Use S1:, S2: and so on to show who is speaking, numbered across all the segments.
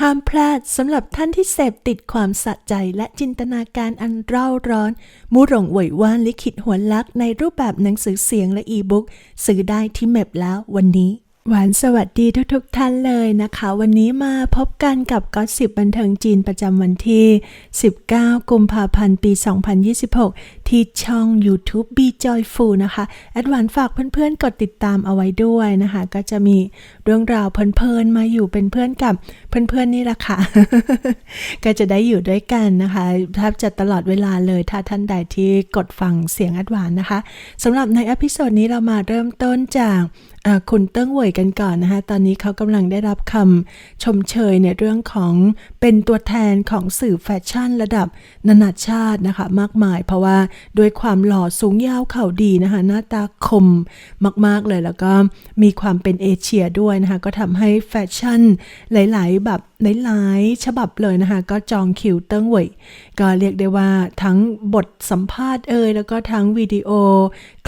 S1: ห้ามพลาดสำหรับท่านที่เสพติดความสะใจและจินตนาการอันเร่าร้อน มูหลงเหวยว่านลิขิตหัวลักในรูปแบบหนังสือเสียงและอีบุ๊กซื้อได้ที่เมบแล้ววันนี้ หวานสวัสดีทุกๆทท่านเลยนะคะ วันนี้มาพบกันกับก็สิบบันเทิงจีนประจำวันที่ 19 กุมภาพันธ์ ปี 2026ที่ช่อง YouTube Be Joyful นะคะแอดวานฝากเพื่อนๆ กดติดตามเอาไว้ด้วยนะคะ ก็จะมีเรื่องราวเพลินๆ มาอยู่เป็นเพื่อนกับเพื่อนๆ นี่แหละค่ะ ก็จะได้อยู่ด้วยกันนะคะแทบจะตลอดเวลาเลยถ้าท่านใดที่กดฟังเสียงแอดวานนะคะสำหรับในอพิโซดนี้เรามาเริ่มต้นจากคุณเติ้งเหวยกันก่อนนะคะ ตอนนี้เขากำลังได้รับคำชมเชยในเรื่องของเป็นตัวแทนของสื่อแฟชั่นระดับนานาชาตินะคะ มากมาย เพราะว่าด้วยความหล่อสูงยาวเข่าดีนะคะ หน้าตาคมมาก ๆ เลยแล้วก็มีความเป็นเอเชียด้วยนะคะ ก็ทำให้แฟชั่นหลาย ๆ แบบหลายๆฉบับเลยนะคะ ก็จองคิวเติ้งเวยก็เรียกได้ว่าทั้งบทสัมภาษณ์เอ่ยแล้วก็ทั้งวิดีโอ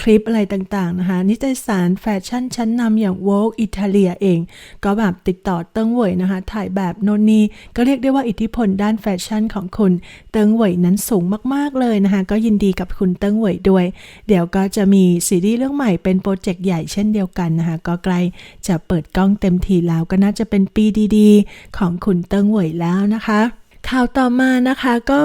S1: คลิปอะไรต่างๆนะคะ นิตยสารแฟชั่นชั้นนำอย่าง Vogue Italia เอง ก็แบบติดต่อเติ้งเวยนะคะ ถ่ายแบบโนนนีก็เรียกได้ว่าอิทธิพลด้านแฟชั่นของคุณ เติ้งเวยนั้นสูงมากๆเลยนะคะ ก็ยินดีกับคุณเติ้งเหวยด้วย เดี๋ยวก็จะมีซีรีส์เรื่องใหม่เป็นโปรเจกต์ใหญ่เช่นเดียวกันนะคะ ก็ใกล้จะเปิดกล้องเต็มทีแล้วก็น่าจะเป็นปีดีๆ ของคุณเติ้งเหวยแล้วนะคะ ข่าวต่อมานะคะก็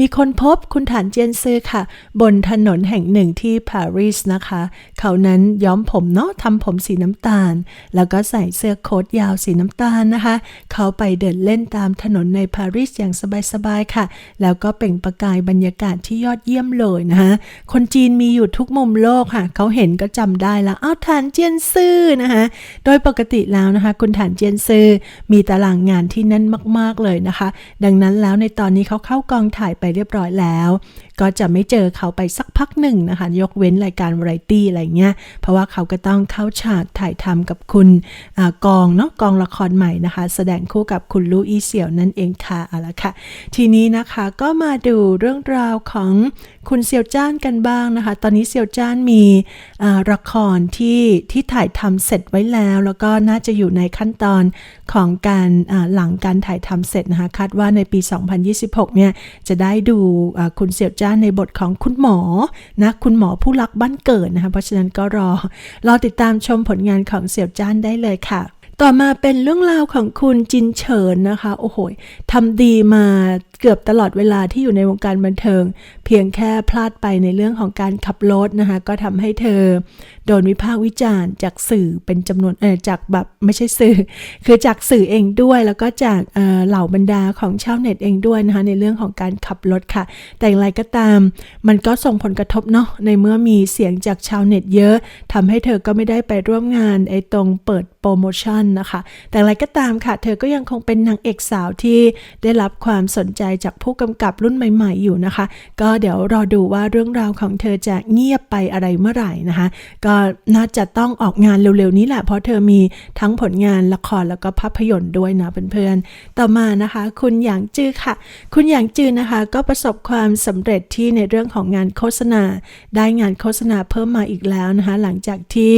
S1: มีคนพบคุณฐานเจียนซือค่ะ บนถนนแห่งหนึ่งที่ปารีสนะคะ เขานั้นย้อมผมเนาะทำผมสีน้ำตาล แล้วก็ใส่เสื้อโค้ทยาวสีน้ำตาลนะคะ เขาไปเดินเล่นตามถนนในปารีสอย่างสบายๆค่ะ แล้วก็เปล่งประกายบรรยากาศที่ยอดเยี่ยมเลยนะคะคนจีนมีอยู่ทุกมุมโลกค่ะ เขาเห็นก็จำได้ล้วอ้าวฐานเจียนซือนะคะโดยปกติแล้วนะคะ คุณฐานเจียนซือมีตารางงานที่แน่นมาก ๆเลยนะคะ ดังนั้นแล้วในตอนนี้เขาเข้ากองถ่ายไปเรียบร้อยแล้ว ก็จะไม่เจอเขาไปสักพักหนึ่งนะคะ ยกเว้นรายการวาไรตี้อะไรเงี้ย เพราะว่าเขาก็ต้องเข้าฉากถ่ายทำกับคุณอกองเนาะกองละครใหม่นะคะ แสดงคู่กับคุณลู่อีเสี่ยวนั่นเองค่ะเอาละค่ะ ทีนี้นะคะก็มาดูเรื่องราวของคุณเซียวจ้านกันบ้างนะคะ ตอนนี้เซียวจ้านมีละครที่ที่ถ่ายทำเสร็จไว้แล้ว แล้วก็น่าจะอยู่ในขั้นตอนของการหลังการถ่ายทำเสร็จนะคะคาดว่าในปีี 2026 เนี่ยจะได้ดูคุณเสี่ยวจ้านในบทของคุณหมอนะคุณหมอผู้รักบ้านเกิดนะคะเพราะฉะนั้นก็รอรอติดตามชมผลงานของเสี่ยวจ้านได้เลยค่ะ ต่อมาเป็นเรื่องราวของคุณจินเฉินนะคะ โอ้โหทำดีมาเกือบตลอดเวลาที่อยู่ในวงการบันเทิง เพียงแค่พลาดไปในเรื่องของการขับรถนะคะ ก็ทำให้เธอ โดนวิพากษ์วิจารณ์จากสื่อเป็นจำนวนเออจากแบบไม่ใช่สื่อ คือจากสื่อเองด้วยแล้วก็จากเเหล่าบรรดาของชาวเน็ตเองด้วยนะคะในเรื่องของการขับรถค่ะ แต่อย่างไรก็ตาม มันก็ส่งผลกระทบเนาะในเมื่อมีเสียงจากชาวเน็ตเยอะทำให้เธอก็ไม่ได้ไปร่วมงานไอ้ตรงเปิดโปรโมชั่นนะคะ แต่อย่างไรก็ตามค่ะ เธอก็ยังคงเป็นนางเอกสาวที่ได้รับความสนใจจากผู้กำกับรุ่นใหม่ ๆ อยู่นะคะ ก็เดี๋ยวรอดูว่าเรื่องราวของเธอจะเงียบไปอะไรเมื่อไหร่นะคะ ก็น่าจะต้องออกงานเร็วๆนี้แหละ เพราะเธอมีทั้งผลงานละครแล้วก็ภาพยนตร์ด้วยนะเพื่อนๆ ต่อมานะคะ คุณหยางจื้อค่ะ คุณหยางจื้อนะคะ ก็ประสบความสำเร็จที่ในเรื่องของงานโฆษณา ได้งานโฆษณาเพิ่มมาอีกแล้วนะคะ หลังจากที่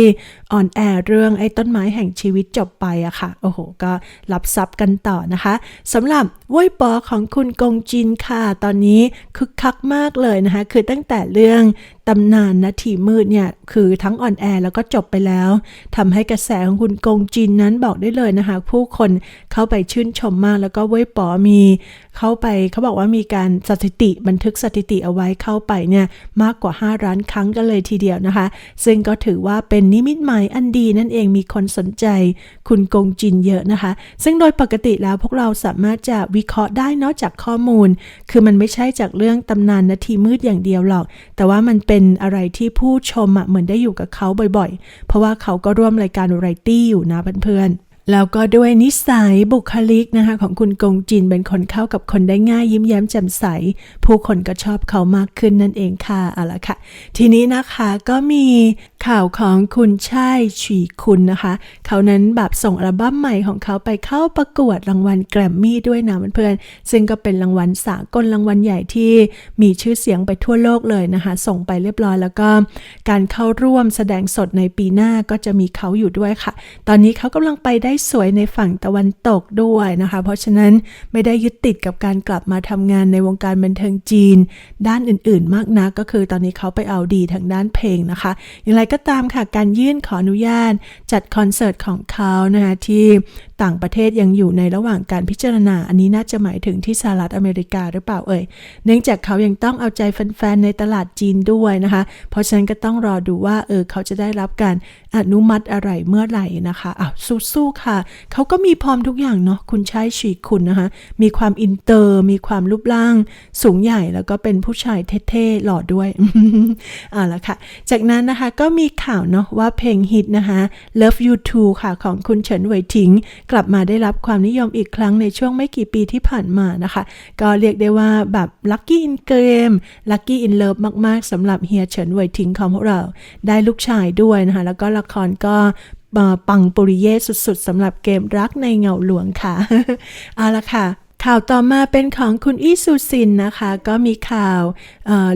S1: ออนแอร์เรื่องไอ้ต้นไม้แห่งชีวิตจบไปอะค่ะ โอ้โห ก็รับทรัพย์กันต่อนะคะสำหรับว้ยปอของคุณกงจินค่ะ ตอนนี้คึกคักมากเลยนะคะ คือตั้งแต่เรื่องตำนานนาทีมืดเนี่ย คือทั้งออนแอร์แล้วก็จบไปแล้วทำให้กระแสของคุณกงจินนั้นบอกได้เลยนะคะ ผู้คนเข้าไปชื่นชมมาก แล้วก็เว้ยปอมี เข้าไปเขาบอกว่ามีการสถิติบันทึกสถิติเอาไว้เข้าไปเนี่ย มากกว่า5ล้านครั้งกันเลยทีเดียวนะคะ ซึ่งก็ถือว่าเป็นนิมิตหมายอันดีนั่นเองมีคนสนใจคุณกงจินเยอะนะคะ ซึ่งโดยปกติแล้วพวกเราสามารถจะวิเคราะห์ได้นอกจากข้อมูล คือมันไม่ใช่จากเรื่องตำนานนาทีมืดอย่างเดียวหรอก แต่ว่ามันเป็นอะไรที่ผู้ชมเหมือนได้อยู่กับเขาบ่อยๆ เพราะว่าเขาก็ร่วมรายการไรตี้อยู่นะเพื่อนๆ แล้วก็ด้วยนิสัยบุคลิกนะคะของคุณกงจินเป็นคนเข้ากับคนได้ง่ายยิ้มแย้มแจ่มใส ผู้คนก็ชอบเขามากขึ้นนั่นเองค่ะเอาละค่ะ ทีนี้นะคะก็มีข่าวของคุณช่ายฉีคุณนะคะ เขานั้นแบบส่งอัลบั้มใหม่ของเขาไปเข้าประกวดรางวัลแกรมมี่ด้วยนะเพื่อนๆซึ่งก็เป็นรางวัลสากลรางวัลใหญ่ที่มีชื่อเสียงไปทั่วโลกเลยนะคะ ส่งไปเรียบร้อยแล้วก็ การเข้าร่วมแสดงสดในปีหน้าก็จะมีเขาอยู่ด้วยค่ะ ตอนนี้เขากำลังไปได้สวยในฝั่งตะวันตกด้วยนะคะ เพราะฉะนั้นไม่ได้ยึดติดกับการกลับมาทำงานในวงการบันเทิงจีน ด้านอื่นๆ มากนักก็คือตอนนี้เขาไปเอาดีทางด้านเพลงนะคะ อย่างไรก็ตามค่ะการยื่นขออนุญาตจัดคอนเสิร์ตของเขานะคะที่ ต่างประเทศยังอยู่ในระหว่างการพิจารณา อันนี้น่าจะหมายถึงที่สหรัฐอเมริกาหรือเปล่าเอ่ย เนื่องจากเขายังต้องเอาใจแฟนๆในตลาดจีนด้วยนะคะ เพราะฉะนั้นก็ต้องรอดูว่าเออเขาจะได้รับการอนุมัติอะไรเมื่อไหร่นะคะอ้าวสู้ๆค่ะ เขาก็มีพร้อมทุกอย่างเนาะคุณชายฉีคุณนะคะ มีความอินเตอร์ มีความรูปร่าง สูงใหญ่แล้วก็เป็นผู้ชายเท่ๆหล่อด้วยอ่าละค่ะ จากนั้นนะคะก็มีข่าวเนาะว่าเพลงฮิตนะคะ Love You Too ค่ะของคุณเฉินเหวยถิงกลับมาได้รับความนิยมอีกครั้งในช่วงไม่กี่ปีที่ผ่านมานะคะ ก็เรียกได้ว่าแบบ Lucky in Game Lucky in Love มากๆสำหรับเฮียเฉินไวยถิงของพวกเราได้ลูกชายด้วยนะคะ แล้วก็ละครก็ปังปุริเย่สุดๆสำหรับเกมรักในเงาหลวงค่ะ เอาละค่ะ ข่าวต่อมาเป็นของคุณอี้ซูซินนะคะ ก็มีข่าว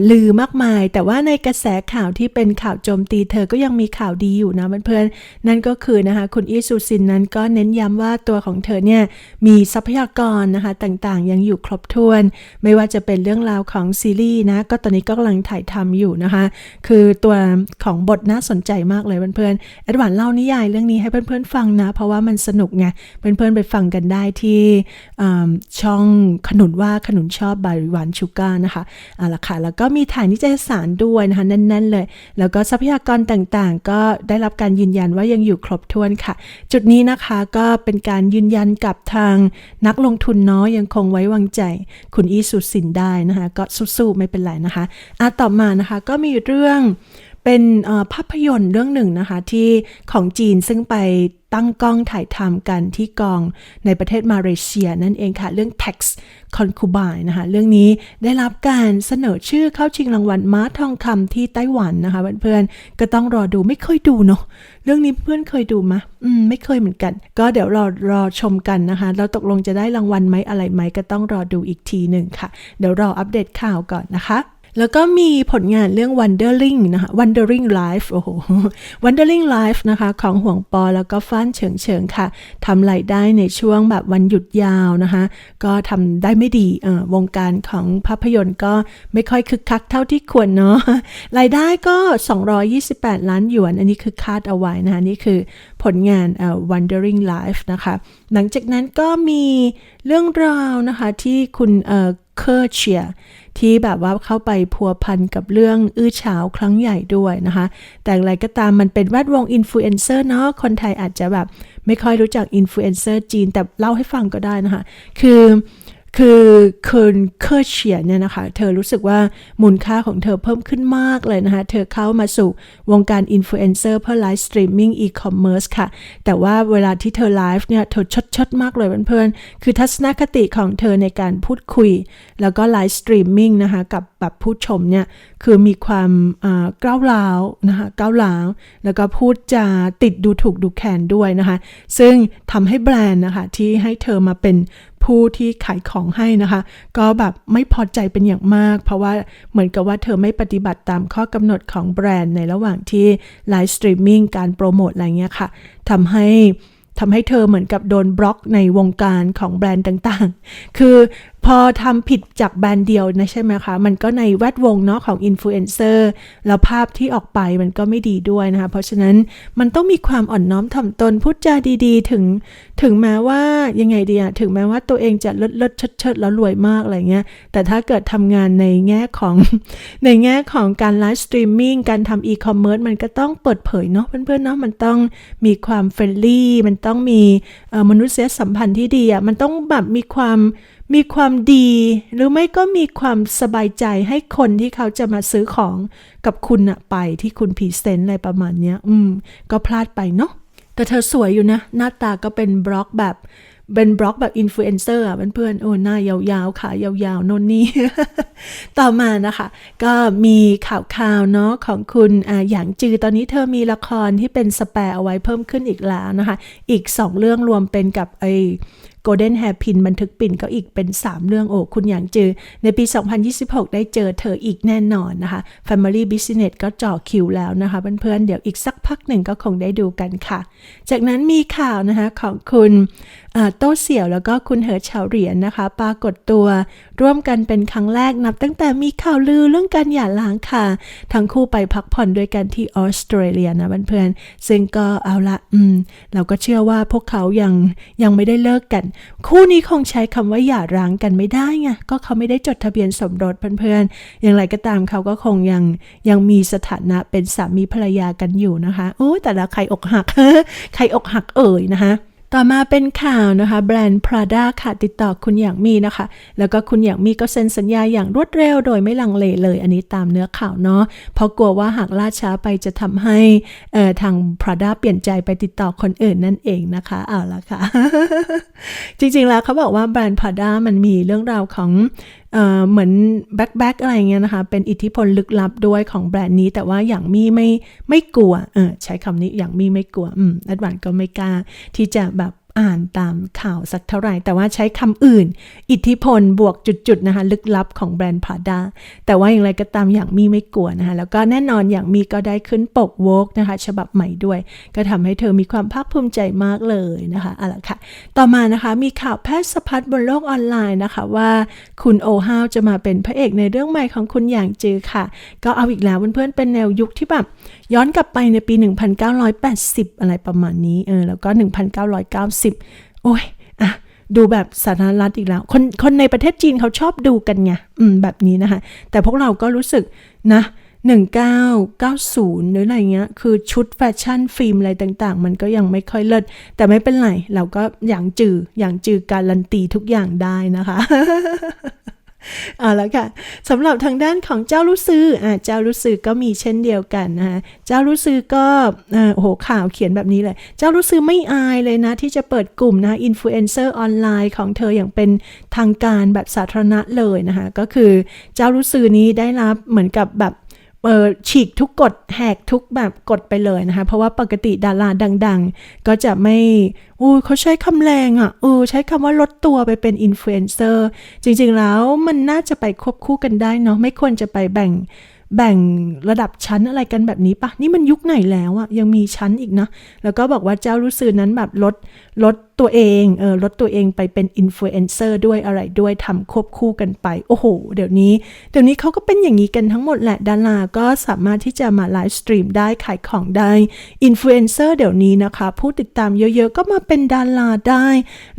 S1: ลือมากมาย แต่ว่าในกระแสข่าวที่เป็นข่าวโจมตีเธอก็ยังมีข่าวดีอยู่นะเพื่อนๆนั่นก็คือนะคะ คุณอี้ซูซินนั้นก็เน้นย้ำว่าตัวของเธอเนี่ยมีทรัพยากรนะคะ ต่างๆ ยังอยู่ครบถ้วน ไม่ว่าจะเป็นเรื่องราวของซีรีส์นะก็ตอนนี้ก็กำลังถ่ายทำอยู่นะคะ คือตัวของบทน่าสนใจมากเลยเพื่อนๆแอดวานเล่านิยายเรื่องนี้ให้เพื่อนๆฟังนะ เพราะว่ามันสนุกไงเพื่อนๆไปฟังกันได้ที่ช่องขนุนว่าขนุนชอบบาริวานชูก้านะคะเอาละค่ะ แล้วก็มีถ่ายนิตยสารด้วยนะคะแน่นๆเลย แล้วก็ทรัพยากรต่างๆ ก็ได้รับการยืนยันว่ายังอยู่ครบถ้วนค่ะ จุดนี้นะคะก็เป็นการยืนยันกับทางนักลงทุนเนาะยังคงไว้วางใจ คุณอีสุสินได้นะคะ ก็สู้ๆไม่เป็นไรนะคะอะต่อมานะคะก็มีเรื่อง เป็นภาพยนตร์เรื่องหนึ่งนะคะที่ของจีนซึ่งไปตั้งกล้องถ่ายทำกันที่กองในประเทศมาเลเซียนั่นเองค่ะ เรื่อง Tax Concubine นะคะ เรื่องนี้ได้รับการเสนอชื่อเข้าชิงรางวัลม้าทองคำที่ไต้หวันนะคะเพื่อนๆก็ต้องรอดูไม่เคยดูเนาะเรื่องนี้เพื่อนเคยดูมะอืมไม่เคยเหมือนกัน ก็เดี๋ยวรอรอชมกันนะคะแล้วตกลงจะได้รางวัลไหมอะไรไหมก็ต้องรอดูอีกทีหนึ่งค่ะ เดี๋ยวรออัปเดตข่าวก่อนนะคะ แล้วก็มีผลงานเรื่อง Wondering นะคะ Wondering Life โอ้โห Wondering Life นะคะของห่วงปอแล้วก็ฟ้านเฉิงเฉิงค่ะทำรายได้ในช่วงแบบวันหยุดยาวนะคะ ก็ทำได้ไม่ดีวงการของภาพยนตร์ก็ไม่ค่อยคึกคักเท่าที่ควรเนาะรายได้ก็ 228 ล้านหยวน อันนี้คือคาดเอาไว้นะคะนี่คือผลงานเอ่อ Wondering Life นะคะ หลังจากนั้นก็มีเรื่องราวนะคะที่คุณเอ่อเคอร์เชีย ที่แบบว่าเข้าไปพัวพันกับเรื่องอื้อฉาวครั้งใหญ่ด้วยนะคะ แต่อะไรก็ตามมันเป็นแวดวงอินฟลูเอนเซอร์เนาะคนไทยอาจจะแบบไม่ค่อยรู้จักอินฟลูเอนเซอร์จีนแต่เล่าให้ฟังก็ได้นะคะ คือ คือคุณเคอร์เชียเนี่ยนะคะ เธอรู้สึกว่ามูลค่าของเธอเพิ่มขึ้นมากเลยนะคะ เธอเข้ามาสู่วงการอินฟลูเอนเซอร์เพื่อไลฟ์สตรีมมิ่งอีคอมเมิร์ซค่ะ แต่ว่าเวลาที่เธอไลฟ์เนี่ยเธอชดชดมากเลยเพื่อนๆ คือทัศนคติของเธอในการพูดคุย แล้วก็ไลฟ์สตรีมมิ่งนะคะ กับแบบผู้ชมเนี่ย คือมีความอ่าก้าวร้าวนะคะก้าวร้าว แล้วก็พูดจาติดดูถูกดูแคลนด้วยนะคะ ซึ่งทำให้แบรนด์นะคะที่ให้เธอมาเป็น ผู้ที่ขายของให้นะคะ ก็แบบไม่พอใจเป็นอย่างมาก เพราะว่าเหมือนกับว่าเธอไม่ปฏิบัติตามข้อกำหนดของแบรนด์ในระหว่างที่ไลฟ์สตรีมมิ่งการโปรโมทอะไรเงี้ยค่ะทำให้ทำให้เธอเหมือนกับโดนบล็อกในวงการของแบรนด์ต่างๆ คือ พอทำผิดจากแบรนด์เดียวนะใช่ไหมคะ มันก็ในแวดวงเนาะของอินฟลูเอนเซอร์แล้วภาพที่ออกไปมันก็ไม่ดีด้วยนะคะ เพราะฉะนั้นมันต้องมีความอ่อนน้อมถ่อมตนพูดจาดีๆ ถึงถึงแม้ว่ายังไงดีอะถึงแม้ว่าตัวเองจะเลิศเลิศเชิดเชิดแล้วรวยมากอะไรเงี้ย แต่ถ้าเกิดทำงานในแง่ของในแง่ของการไลฟ์สตรีมมิ่งการทำอีคอมเมิร์ซมันก็ต้องเปิดเผยเนาะเพื่อนๆเนาะมันต้องมีความเฟรนลี่มันต้องมีมนุษยสัมพันธ์ที่ดีอะมันต้องแบบมีความ มีความดีหรือไม่ก็มีความสบายใจให้คนที่เขาจะมาซื้อของกับคุณอะไปที่คุณพรีเซนต์อะไรประมาณเนี้ย อืม ก็พลาดไปเนาะแต่เธอสวยอยู่นะ หน้าตาก็เป็นบล็อกแบบเป็นบล็อกแบบอินฟลูเอนเซอร์อะเพื่อนๆโอ้หน้ายาวๆขายาวๆนนนี่ ต่อมานะคะ ก็มีข่าวข่าวๆเนาะของคุณอ่าหยางจือตอนนี้เธอมีละครที่เป็นสแปร์เอาไว้เพิ่มขึ้นอีกแล้วนะคะ อีก 2 เรื่องรวมเป็นกับไอ Golden Hairpin บันทึกปิ่นก็อีกเป็น 3 เรื่องโอ้คุณอย่างจือ ในปี 2026 ได้เจอเธออีกแน่นอนนะคะ Family Business ก็จ่อคิวแล้วนะคะเพื่อนๆเดี๋ยวอีกสักพักหนึ่งก็คงได้ดูกันค่ะ จากนั้นมีข่าวนะคะของคุณ โต้เสี่ยวแล้วก็คุณเหอเฉาเหรียญนะคะ ปรากฏตัวร่วมกันเป็นครั้งแรกนับตั้งแต่มีข่าวลือเรื่องการหย่าร้างค่ะ ทั้งคู่ไปพักผ่อนด้วยกันที่ออสเตรเลียนะเพื่อนๆซึ่งก็เอาละอืม เราก็เชื่อว่าพวกเขายังยังไม่ได้เลิกกัน คู่นี้คงใช้คำว่าหย่าร้างกันไม่ได้ไงก็เขาไม่ได้จดทะเบียนสมรสเพื่อนๆอย่างไรก็ตามเขาก็คงยังยังมีสถานะเป็นสามีภรรยากันอยู่นะคะโอ้แต่ละใครอกหักใครอกหักเอ่ยนะคะ ต่อมาเป็นข่าวนะคะ แบรนด์ Prada ค่ะ ติดต่อคุณอย่างมีนะคะ แล้วก็คุณอย่างมีก็เซ็นสัญญาอย่างรวดเร็วโดยไม่ลังเลเลย อันนี้ตามเนื้อข่าวเนาะเพราะกลัวว่าหากล่าช้าไปจะทำให้ทาง Prada เปลี่ยนใจไปติดต่อคนอื่นนั่นเองนะคะเอาละค่ะ จริงๆแล้วเขาบอกว่าแบรนด์ Prada มันมีเรื่องราวของ เหมือนแบ็คแบ็กอะไรเงี้ยนะคะ เป็นอิทธิพลลึกลับด้วยของแบรนด์นี้ แต่ว่าอย่างมีไม่ไม่กลัว เออใช้คำนี้อย่างมีไม่กลัว อืมแอดวานก็ไม่กล้าที่จะแบบ อ่านตามข่าวสักเท่าไหร่ แต่ว่าใช้คำอื่น อิทธิพลบวกจุดๆนะคะลึกลับของแบรนด์พาดาแต่ว่าอย่างไรก็ตามอย่างมีไม่กลัวนะคะ แล้วก็แน่นอนอย่างมีก็ได้ขึ้นปกโวกนะคะ ฉบับใหม่ด้วย ก็ทำให้เธอมีความภาคภูมิใจมากเลยนะคะเอาละค่ะ ต่อมานะคะมีข่าวแพทย์สะพัดบนโลกออนไลน์นะคะว่าคุณโอฮาวจะมาเป็นพระเอกในเรื่องใหม่ของคุณอย่างจือค่ะ ก็เอาอีกแล้วเพื่อนๆเป็นแนวยุคที่แบบย้อนกลับไปในปี 1980 อะไรประมาณนี้เออแล้วก็ 1990โอ้ยอะดูแบบสาธารณรัฐอีกแล้ว คนคนในประเทศจีนเขาชอบดูกันไงอืมแบบนี้นะคะ แต่พวกเราก็รู้สึกนะ1990 หรืออะไรเงี้ย คือชุดแฟชั่นฟิล์มอะไรต่างๆ มันก็ยังไม่ค่อยเลิศ แต่ไม่เป็นไร เราก็อย่างจืออย่างจือการันตีทุกอย่างได้นะคะ เอาละค่ะสำหรับทางด้านของเจ้ารู้ซื้ออ่าเจ้ารู้ซื้อก็มีเช่นเดียวกันนะคะเจ้ารู้ซื้อก็อ่าโอ้โหข่าวเขียนแบบนี้เลย เจ้ารู้ซื้อไม่อายเลยนะ ที่จะเปิดกลุ่มนะคะอินฟลูเอนเซอร์ออนไลน์ของเธออย่างเป็นทางการแบบสาธารณะเลยนะคะ ก็คือเจ้ารู้ซื้อนี้ได้รับเหมือนกับแบบ เออฉีกทุกกฎแหกทุกแบบกฎไปเลยนะคะ เพราะว่าปกติดาราดัง ๆ ก็จะไม่อู้เขาใช้คำแรงอะเออใช้คำว่าลดตัวไปเป็นอินฟลูเอนเซอร์จริงๆแล้วมันน่าจะไปควบคู่กันได้เนาะไม่ควรจะไปแบ่ง แบ่งระดับชั้นอะไรกันแบบนี้ปะนี่มันยุคไหนแล้วอะยังมีชั้นอีกนะ แล้วก็บอกว่าเจ้ารู้สึกนั้นแบบลดลดตัวเองเออลดตัวเองไปเป็นอินฟลูเอนเซอร์ด้วยอะไรด้วยทำควบคู่กันไป โอ้โห เดี๋ยวนี้ เดี๋ยวนี้เขาก็เป็นอย่างนี้กันทั้งหมดแหละ ดาราก็สามารถที่จะมาไลฟ์สตรีมได้ขายของได้อินฟลูเอนเซอร์เดี๋ยวนี้นะคะ ผู้ติดตามเยอะๆ ก็มาเป็นดาราได้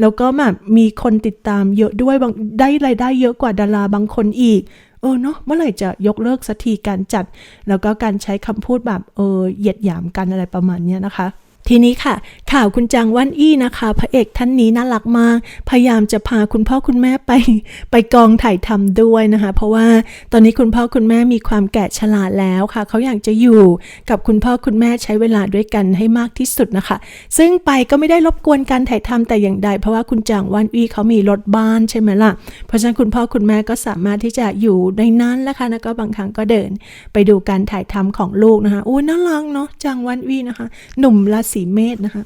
S1: แล้วก็แบบมีคนติดตามเยอะด้วยได้รายได้เยอะกว่าดาราบางคนอีก เออเนาะเมื่อไหร่จะยกเลิกสักทีการจัด แล้วก็การใช้คำพูดแบบเออเหยียดหยามกันอะไรประมาณเนี้ยนะคะ ทีนี้ค่ะ ข่าวคุณจางวันอี้นะคะ พระเอกท่านนี้น่ารักมาก พยายามจะพาคุณพ่อคุณแม่ไป ไปกองถ่ายทำด้วยนะคะ เพราะว่าตอนนี้คุณพ่อคุณแม่มีความแก่ชราแล้วค่ะ เขาอยากจะอยู่กับคุณพ่อคุณแม่ใช้เวลาด้วยกันให้มากที่สุดนะคะ ซึ่งไปก็ไม่ได้รบกวนการถ่ายทำแต่อย่างใด เพราะว่าคุณจางวันอี้เขามีรถบ้านใช่ไหมล่ะ เพราะฉะนั้นคุณพ่อคุณแม่ก็สามารถที่จะอยู่ในนั้นแหละค่ะแล้วก็บางครั้งก็เดิน ไปดูการถ่ายทำของลูกนะคะอู้น่ารักเนาะจางวันวีนะคะ หนุ่มราศีเมษนะคะ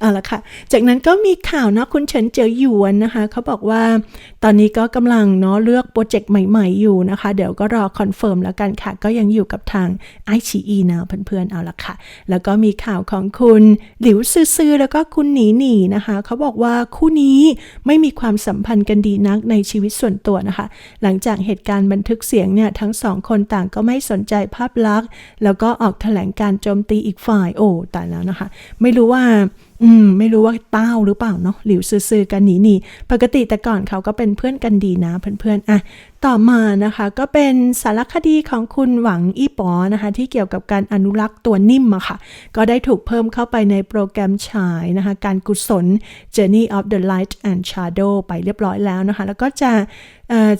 S1: เอาละค่ะ จากนั้นก็มีข่าวนะคุณเฉินเจ๋อหยวนนะคะเขาบอกว่าตอนนี้ก็กำลังเนาะเลือกโปรเจกต์ใหม่ๆอยู่นะคะ เดี๋ยวก็รอคอนเฟิร์มแล้วกันค่ะ ก็ยังอยู่กับทางไอชีอีนะเพื่อนๆเอาละค่ะ แล้วก็มีข่าวของคุณหลิวซื่อแล้วก็คุณหนีหนีนะคะเขาบอกว่าคู่นี้ไม่มีความสัมพันธ์กันดีนักในชีวิตส่วนตัวนะคะ หลังจากเหตุการณ์บันทึกเสียงเนี่ยทั้งสองคนต่างก็ไม่สนใจภาพลักษณ์ แล้วก็ออกแถลงการโจมตีอีกฝ่ายโอ้แตายแล้วนะคะ ไม่รู้ว่า อืม ไม่รู้ว่าเต้าหรือเปล่าเนาะหลิวซื่อๆกันหนีหนีปกติแต่ก่อนเขาก็เป็นเพื่อนกันดีนะเพื่อนๆอะต่อมานะคะก็เป็นสารคดีของคุณหวังอีป๋อนะคะ ที่เกี่ยวกับการอนุรักษ์ตัวนิ่มอะค่ะ ก็ได้ถูกเพิ่มเข้าไปในโปรแกรมฉายนะคะ การกุศล Journey of the Light and Shadow ไปเรียบร้อยแล้วนะคะ แล้วก็จะ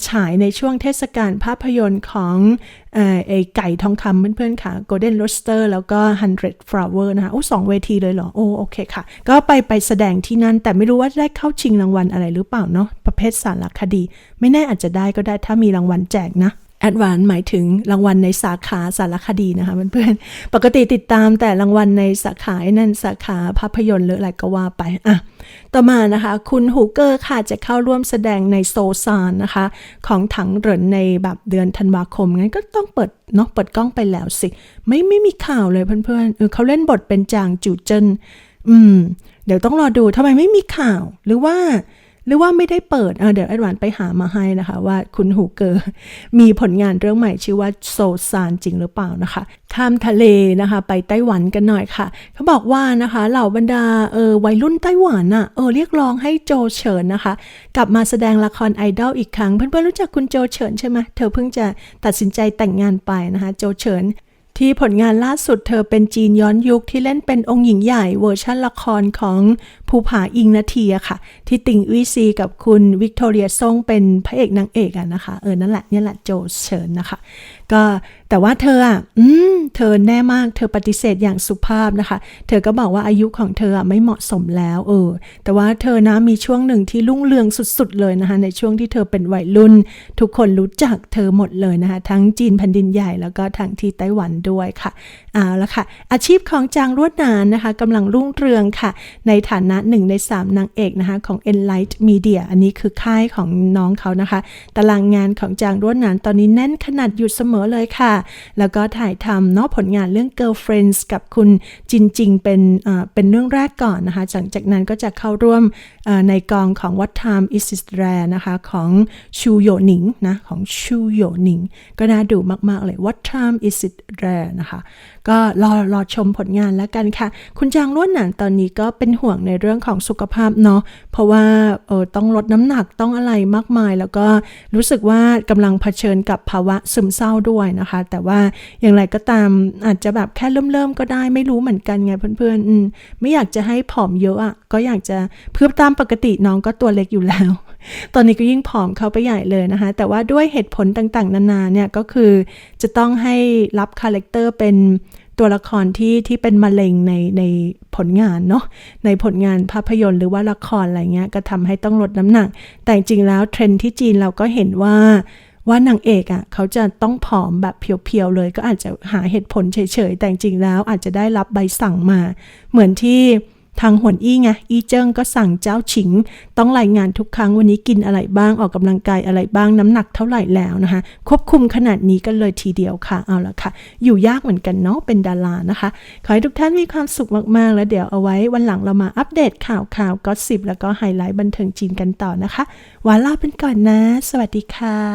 S1: ฉายในช่วงเทศกาลภาพยนตร์ของเอ่อไอไก่ทองคำเพื่อนๆค่ะ Golden Rooster แล้วก็ Hundred Flower นะคะโอ้สองเวทีเลยเหรอ โอ้โอเคค่ะก็ไปไปแสดงที่นั่น แต่ไม่รู้ว่าได้เข้าชิงรางวัลอะไรหรือเปล่าเนาะประเภทสารคดี ไม่แน่อาจจะได้ก็ได้ถ้ามีรางวัลแจกนะแอดวานหมายถึงรางวัลในสาขาสารคดีนะคะเพื่อนๆ ปกติติดตามแต่รางวัลในสาขานั่นสาขาภาพยนตร์หรืออะไรก็ว่าไปอะต่อมานะคะ คุณฮูเกอร์ค่ะจะเข้าร่วมแสดงในโซซานนะคะ ของถังเหรินในแบบเดือนธันวาคม งั้นก็ต้องเปิดเนาะเปิดกล้องไปแล้วสิ ไม่ไม่มีข่าวเลยเพื่อนๆเออเขาเล่นบทเป็นจางจูเจิน อืม เดี๋ยวต้องรอดูทำไมไม่มีข่าว หรือว่า หรือว่าไม่ได้เปิดเเดี๋ยวแอดวานไปหามาให้นะคะ ว่าคุณหูเกอร์มีผลงานเรื่องใหม่ชื่อว่าโซซานจริงหรือเปล่านะคะ ข้ามทะเลนะคะ ไปไต้หวันกันหน่อยค่ะ เขาบอกว่านะคะ เหล่าบรรดาเออวัยรุ่นไต้หวันอะ่ะเออเรียกร้องให้โจเฉินนะคะ กลับมาแสดงละครไอดอลอีกครั้ง เพื่อนๆรู้จักคุณโจเฉินใช่ไหมเธอเพิ่งจะตัดสินใจแต่งงานไปนะคะ โจเฉิน ที่ผลงานล่าสุดเธอเป็นจีนย้อนยุคที่เล่นเป็นองค์หญิงใหญ่เวอร์ชันละครของภูผาอิงนาทีอะค่ะ ที่ติ่งวีซีกับคุณวิกตอเรียซ่งเป็นพระเอกนางเอกอะนะคะ เออ นั่นแหละนี่แหละโจเฉินนะคะก็แต่ว่าเธออะอืมเธอแน่มากเธอปฏิเสธอย่างสุภาพนะคะ เธอก็บอกว่าอายุของเธอไม่เหมาะสมแล้วเออ แต่ว่าเธอนะมีช่วงหนึ่งที่รุ่งเรืองสุดๆเลยนะคะ ในช่วงที่เธอเป็นวัยรุ่น ทุกคนรู้จักเธอหมดเลยนะคะ ทั้งจีนแผ่นดินใหญ่แล้วก็ทั้งที่ไต้หวันด้วยค่ะเอาละค่ะ อาชีพของจางรวดนานนะคะกำลังรุ่งเรืองค่ะ ในฐานะหนึ่งในสามนางเอกนะคะของ Enlight Media อันนี้คือค่ายของน้องเขานะคะ ตารางงานของจางรวดนานตอนนี้แน่นขนาดอยู่เสมอเลยค่ะ แล้วก็ถ่ายทำเนาะผลงานเรื่อง Girlfriends กับคุณจินจิงเป็นเป็นเรื่องแรกก่อนนะคะหลังจากนั้นก็จะเข้าร่วมในกองของ What Time Is It Rare นะคะของชูโยหนิงนะของชูโยหนิงก็น่าดูมาก ๆ เลย What Time Is It Rare นะคะ ก็รอรอชมผลงานแล้วกันค่ะ คุณจางล้วนหนานตอนนี้ก็เป็นห่วงในเรื่องของสุขภาพเนาะเพราะว่าเออต้องลดน้ำหนักต้องอะไรมากมาย แล้วก็รู้สึกว่ากำลังเผชิญกับภาวะซึมเศร้าด้วยนะคะ แต่ว่าอย่างไรก็ตามอาจจะแบบแค่เริ่มเริ่มๆก็ได้ไม่รู้เหมือนกันไงเพื่อนๆไม่อยากจะให้ผอมเยอะอะ่ะก็อยากจะเพื่อตามปกติน้องก็ตัวเล็กอยู่แล้ว ตอนนี้ก็ยิ่งผอมเข้าไปใหญ่เลยนะคะ แต่ว่าด้วยเหตุผลต่างๆ นานาเนี่ยก็คือจะต้องให้รับคาแรคเตอร์เป็นตัวละครที่ที่เป็นมะเร็งในในผลงานเนาะในผลงานภาพยนตร์หรือว่าละครอะไรเงี้ยก็ทำให้ต้องลดน้ำหนัก แต่จริงแล้วเทรนด์ที่จีนเราก็เห็นว่าว่านางเอกอะ่ะเขาจะต้องผอมแบบเพียวๆเลย ก็อาจจะหาเหตุผลเฉยๆ แต่จริงแล้วอาจจะได้รับใบสั่งมา เหมือนที่ ทางหวนอี้ไงอีเจิ้งก็สั่งเจ้าฉิง ต้องรายงานทุกครั้งวันนี้กินอะไรบ้างออกกำลังกายอะไรบ้างน้ำหนักเท่าไหร่แล้วนะคะ ควบคุมขนาดนี้กันเลยทีเดียวค่ะเอาละค่ะ อยู่ยากเหมือนกันเนาะเป็นดารานะคะ ขอให้ทุกท่านมีความสุขมากๆ แล้วเดี๋ยวเอาไว้วันหลังเรามาอัปเดตข่าวข่าวก็สิบแล้วก็ไฮไลท์บันเทิงจีนกันต่อนะคะวาลาเป็นก่อนนะ สวัสดีค่ะ